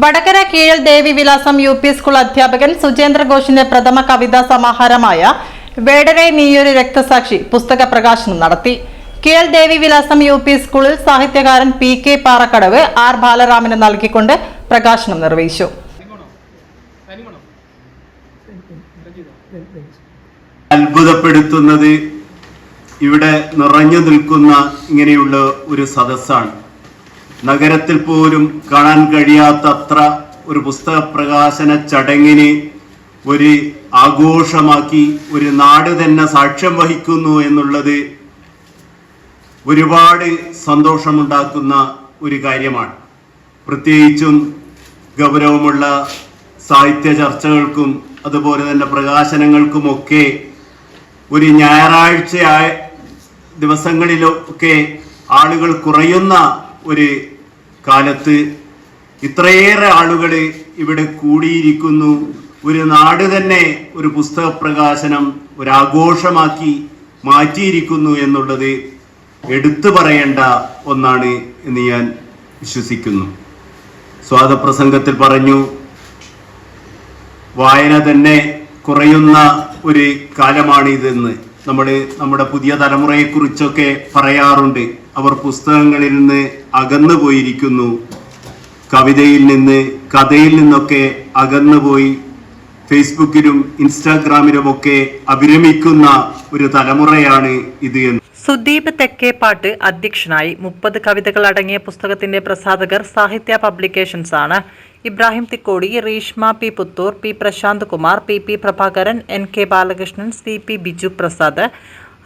വടകര കീഴൽ ദേവി വിലാസം U P school അധ്യാപകൻ സുജേന്ദ്ര ഘോഷിന്റെ പ്രഥമ കവിതാ സമാഹാരമായ വേടരെ നീയൊരു രക്തസാക്ഷി പുസ്തക പ്രകാശനം നടത്തി. കീഴൽ ദേവി വിലാസം യു പി സ്കൂളിൽ സാഹിത്യകാരൻ പി കെ പാറക്കടവ് ആർ ബാലരാമന് നൽകിക്കൊണ്ട് പ്രകാശനം നിർവഹിച്ചു. അത്ഭുതപ്പെടുത്തുന്നത് ഇവിടെ നിറഞ്ഞു നിൽക്കുന്ന ഇങ്ങനെയുള്ള ഒരു സദസ്സാണ്. നഗരത്തിൽ പോലും കാണാൻ കഴിയാത്തത്ര ഒരു പുസ്തക പ്രകാശന ചടങ്ങിനെ ഒരു ആഘോഷമാക്കി ഒരു നാട് തന്നെ സാക്ഷ്യം വഹിക്കുന്നു എന്നുള്ളത് ഒരുപാട് സന്തോഷമുണ്ടാക്കുന്ന ഒരു കാര്യമാണ്. പ്രത്യേകിച്ചും ഗൗരവമുള്ള സാഹിത്യ ചർച്ചകൾക്കും അതുപോലെ തന്നെ പ്രകാശനങ്ങൾക്കുമൊക്കെ ഒരു ഞായറാഴ്ച ദിവസങ്ങളിലൊക്കെ ആളുകൾ കുറയുന്ന ഒരു കാലത്ത് ഇത്രയേറെ ആളുകൾ ഇവിടെ കൂടിയിരിക്കുന്നു. ഒരു നാട് തന്നെ ഒരു പുസ്തക പ്രകാശനം ഒരാഘോഷമാക്കി മാറ്റിയിരിക്കുന്നു എന്നുള്ളത് എടുത്തു പറയേണ്ട ഒന്നാണ് എന്ന് ഞാൻ വിശ്വസിക്കുന്നു. സ്വാതപ്രസംഗത്തിൽ പറഞ്ഞു വായന തന്നെ കുറയുന്ന ഒരു കാലമാണിതെന്ന്. നമ്മൾ നമ്മുടെ പുതിയ തലമുറയെക്കുറിച്ചൊക്കെ പറയാറുണ്ട്. അവർ പുസ്തകങ്ങളിൽ നിന്ന് അകന്നു പോയിരിക്കുന്നു കവിതയിൽ നിന്ന് കഥയിൽ നിന്നൊക്കെ അകന്നുപോയി. ഫേസ്ബുക്കിലും ഇൻസ്റ്റാഗ്രാമിലും ഒക്കെ അഭിരമിക്കുന്ന ഒരു തലമുറയാണ് ഇത് എന്ന്. സുദീപ് തെക്കേപ്പാട്ട് അധ്യക്ഷനായി മുപ്പത് കവിതകൾ അടങ്ങിയ പുസ്തകത്തിന്റെ പ്രസാധകർ സാഹിത്യ പബ്ലിക്കേഷൻസ് ആണ്. Ibrahim Thikkodi Reeshma P Puthur P Prashanth Kumar P P Prabhakaran N K Balakrishnan C P Biju Prasad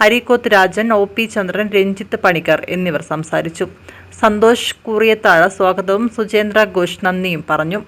Areekoth Rajan O P Chandran Ranjith Panicker എന്നിവർ സംസാരിച്ചു. സന്തോഷ് കൂറിയത്താഴ സ്വാഗതവും സുജേന്ദ്ര ഘോഷ് നന്ദിയും പറഞ്ഞു.